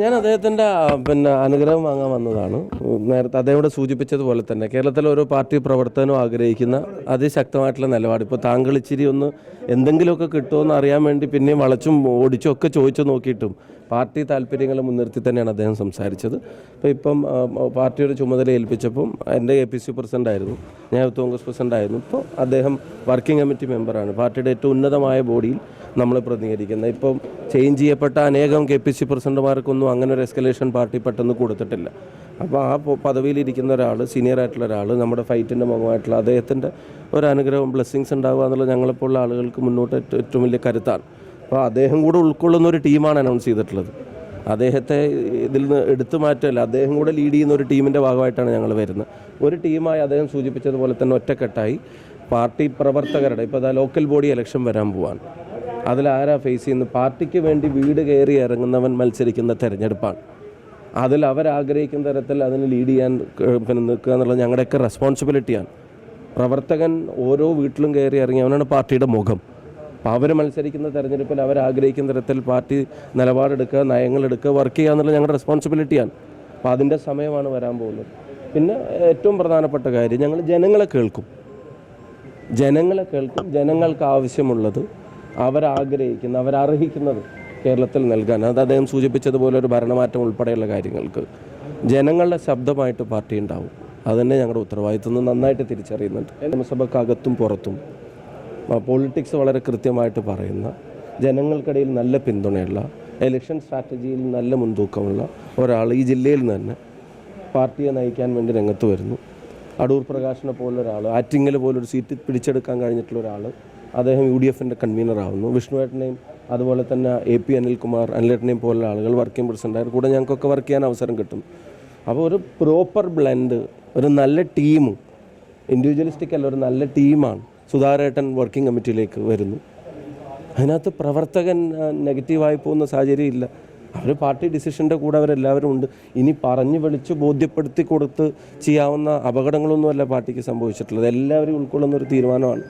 ഞാൻ അദ്ദേഹത്തിന്റെ പിന്നെ അനുഗ്രഹം വാങ്ങാൻ വന്നതാണ്. നേരത്തെ അദ്ദേഹം സൂചിപ്പിച്ചതുപോലെ തന്നെ കേരളത്തിലെ ഓരോ പാർട്ടി പ്രവർത്തനവും ആഗ്രഹിക്കുന്ന അതിശക്തമായിട്ടുള്ള നിലപാട്. ഇപ്പോൾ താങ്കൾ ഇച്ചിരി ഒന്ന് എന്തെങ്കിലുമൊക്കെ കിട്ടുമെന്ന് അറിയാൻ വേണ്ടി പിന്നെയും വളച്ചും ഓടിച്ചും ഒക്കെ ചോദിച്ചു നോക്കിയിട്ടും പാർട്ടി താല്പര്യങ്ങൾ മുൻനിർത്തി തന്നെയാണ് അദ്ദേഹം സംസാരിച്ചത്. അപ്പോൾ ഇപ്പം പാർട്ടിയുടെ ചുമതല ഏൽപ്പിച്ചപ്പം എന്റെ എ പി സി പ്രസിഡന്റ് ആയിരുന്നു ഞാൻ യൂത്ത് കോൺഗ്രസ് പ്രസിഡന്റ് ആയിരുന്നു ഇപ്പോൾ അദ്ദേഹം വർക്കിംഗ് കമ്മിറ്റി മെമ്പറാണ്. പാർട്ടിയുടെ ഏറ്റവും ഉന്നതമായ ബോഡിയിൽ നമ്മൾ പ്രതികരിക്കുന്നത് ഇപ്പം ചേഞ്ച് ചെയ്യപ്പെട്ട അനേകം കെ പി സി പ്രസിഡന്റുമാർക്കൊന്നും അങ്ങനെ ഒരു എസ്കലേഷൻ പാർട്ടി പെട്ടെന്ന് കൊടുത്തിട്ടില്ല. അപ്പോൾ ആ പദവിയിലിരിക്കുന്ന ഒരാൾ സീനിയർ ആയിട്ടുള്ള ഒരാൾ നമ്മുടെ ഫൈറ്റിന്റെ മുഖമായിട്ടുള്ള അദ്ദേഹത്തിന്റെ ഒരു അനുഗ്രഹം ബ്ലെസ്സിങ്സ് ഉണ്ടാവുക എന്നുള്ളത് ഞങ്ങളെപ്പോലുള്ള ആളുകൾക്ക് മുന്നോട്ട് ഏറ്റവും വലിയ കരുത്താണ്. അപ്പോൾ അദ്ദേഹം കൂടെ ഉൾക്കൊള്ളുന്ന ഒരു ടീമാണ് അനൗൺസ് ചെയ്തിട്ടുള്ളത്. അദ്ദേഹത്തെ ഇതിൽ നിന്ന് എടുത്തു മാറ്റമല്ല അദ്ദേഹം കൂടെ ലീഡ് ചെയ്യുന്ന ഒരു ടീമിന്റെ ഭാഗമായിട്ടാണ് ഞങ്ങൾ വരുന്നത്. ഒരു ടീമായി അദ്ദേഹം സൂചിപ്പിച്ചതുപോലെ തന്നെ ഒറ്റക്കെട്ടായി. പാർട്ടി പ്രവർത്തകരുടെ ഇപ്പോൾ അതാ ലോക്കൽ ബോഡി ഇലക്ഷൻ വരാൻ അതിൽ ആരാ ഫേസ് ചെയ്യുന്നത്? പാർട്ടിക്ക് വേണ്ടി വീട് കയറി ഇറങ്ങുന്നവൻ മത്സരിക്കുന്ന തെരഞ്ഞെടുപ്പാണ്. അതിൽ അവരാഗ്രഹിക്കുന്ന തരത്തിൽ അതിന് ലീഡ് ചെയ്യാൻ പിന്നെ നിൽക്കുക എന്നുള്ളത് ഞങ്ങളുടെയൊക്കെ റെസ്പോൺസിബിലിറ്റിയാണ് പ്രവർത്തകൻ ഓരോ വീട്ടിലും കയറി ഇറങ്ങി അവനാണ് പാർട്ടിയുടെ മുഖം. അപ്പോൾ അവർ മത്സരിക്കുന്ന തെരഞ്ഞെടുപ്പിൽ അവരാഗ്രഹിക്കുന്ന തരത്തിൽ പാർട്ടി നിലപാടെടുക്കുക നയങ്ങളെടുക്കുക വർക്ക് ചെയ്യുക എന്നുള്ളത് ഞങ്ങളുടെ റെസ്പോൺസിബിലിറ്റിയാണ് അപ്പോൾ അതിന്റെ സമയമാണ് വരാൻ പോകുന്നത്. പിന്നെ ഏറ്റവും പ്രധാനപ്പെട്ട കാര്യം ഞങ്ങൾ ജനങ്ങളെ കേൾക്കും. ജനങ്ങളെ കേൾക്കും ജനങ്ങൾക്ക് ആവശ്യമുള്ളത് അവരാഗ്രഹിക്കുന്ന അവരർഹിക്കുന്നത് കേരളത്തിൽ നൽകാൻ. അത് അദ്ദേഹം സൂചിപ്പിച്ചതുപോലെ ഒരു ഭരണമാറ്റം ഉൾപ്പെടെയുള്ള കാര്യങ്ങൾക്ക് ജനങ്ങളുടെ ശബ്ദമായിട്ട് പാർട്ടി ഉണ്ടാവും. അതുതന്നെ ഞങ്ങളുടെ ഉത്തരവാദിത്വം നന്നായിട്ട് തിരിച്ചറിയുന്നുണ്ട്. നിയമസഭക്കകത്തും പുറത്തും പൊളിറ്റിക്സ് വളരെ കൃത്യമായിട്ട് പറയുന്ന ജനങ്ങൾക്കിടയിൽ നല്ല പിന്തുണയുള്ള എലക്ഷൻ സ്ട്രാറ്റജിയിൽ നല്ല മുൻതൂക്കമുള്ള ഒരാൾ ഈ ജില്ലയിൽ നിന്ന് തന്നെ പാർട്ടിയെ നയിക്കാൻ വേണ്ടി രംഗത്ത് വരുന്നു. അടൂർ പ്രകാശിനെ പോലുള്ള ഒരാൾ ആറ്റിങ്ങൽ പോലൊരു സീറ്റ് പിടിച്ചെടുക്കാൻ കഴിഞ്ഞിട്ടുള്ള ഒരാൾ അദ്ദേഹം യു ഡി എഫിന്റെ കൺവീനറാവുന്നു വിഷ്ണുവേട്ടനെയും അതുപോലെ തന്നെ എ പി അനിൽകുമാർ അനിലേട്ടനെയും പോലുള്ള ആളുകൾ വർക്കിംഗ് പ്രസിഡന്റായിരുന്നു കൂടെ ഞങ്ങൾക്കൊക്കെ വർക്ക് ചെയ്യാൻ അവസരം കിട്ടും. അപ്പോൾ ഒരു പ്രോപ്പർ ബ്ലെൻഡ് ഒരു നല്ല ടീം ഇൻഡിവിജ്വലിസ്റ്റിക് അല്ല ഒരു നല്ല ടീമാണ് സുധാരേട്ടൻ വർക്കിംഗ് കമ്മിറ്റിയിലേക്ക് വരുന്നു. അതിനകത്ത് പ്രവർത്തകൻ നെഗറ്റീവായി പോകുന്ന സാഹചര്യം ഇല്ല. അവർ പാർട്ടി ഡിസിഷന്റെ കൂടെ അവരെല്ലാവരും ഉണ്ട്. ഇനി പറഞ്ഞു വിളിച്ച് ബോധ്യപ്പെടുത്തി കൊടുത്ത് ചെയ്യാവുന്ന അപകടങ്ങളൊന്നുമല്ല പാർട്ടിക്ക് സംഭവിച്ചിട്ടുള്ളത്. എല്ലാവരും ഉൾക്കൊള്ളുന്ന ഒരു തീരുമാനമാണ്.